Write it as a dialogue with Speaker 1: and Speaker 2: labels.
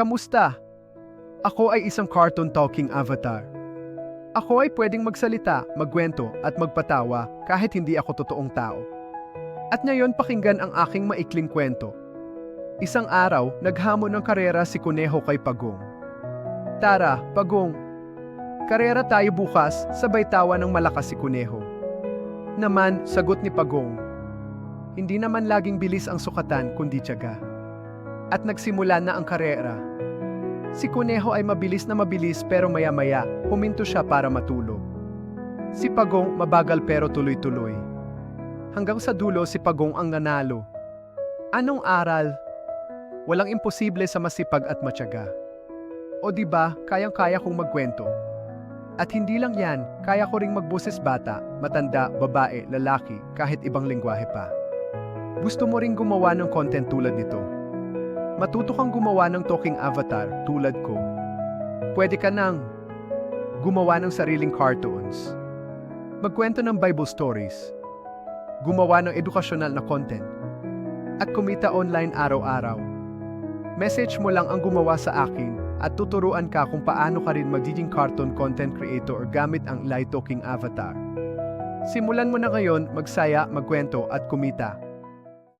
Speaker 1: Kamusta? Ako ay isang cartoon talking avatar. Ako ay pwedeng magsalita, magkwento at magpatawa kahit hindi ako totoong tao. At ngayon pakinggan ang aking maikling kwento. Isang araw, naghamon ng karera si Kuneho kay Pagong. Tara, Pagong. Karera tayo bukas, sabay tawa ng malakas si Kuneho. Naman, sagot ni Pagong. Hindi naman laging bilis ang sukatan kundi tiyaga. At nagsimula na ang karera. Si Kuneho ay mabilis na mabilis pero maya-maya, huminto siya para matulog. Si Pagong mabagal pero tuloy-tuloy. Hanggang sa dulo si Pagong ang nanalo. Anong aral? Walang imposible sa masipag at matyaga. O di ba, kayang-kaya kong magkwento. At hindi lang yan, kaya ko ring magbuses bata, matanda, babae, lalaki, kahit ibang lingwahe pa. Gusto mo ring gumawa ng content tulad nito? Matuto kang gumawa ng talking avatar tulad ko. Pwede ka nang gumawa ng sariling cartoons. Magkwento ng Bible stories. Gumawa ng edukasyonal na content. At kumita online araw-araw. Message mo lang ang gumawa sa akin at tuturuan ka kung paano ka rin magiging cartoon content creator or gamit ang light talking avatar. Simulan mo na ngayon magsaya, magkwento at kumita